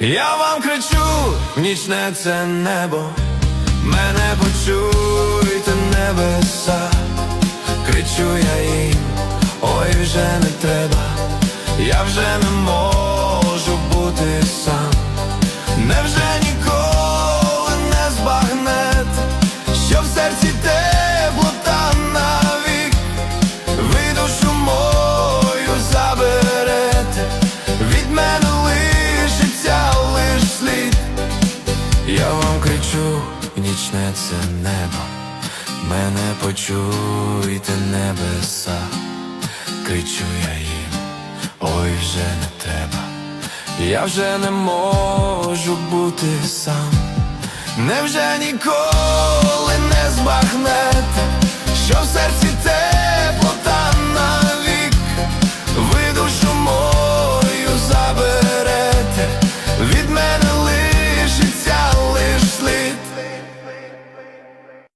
Я вам кричу, нічне це небо, мене почуйте небеса, кричу я їм, ой вже не треба, я вже не можу бути сам. Я вам кричу, нічне це небо, мене почуйте небеса, кричу я їм, ой вже не треба. Я вже не можу бути сам. Невже ніколи не збагнете,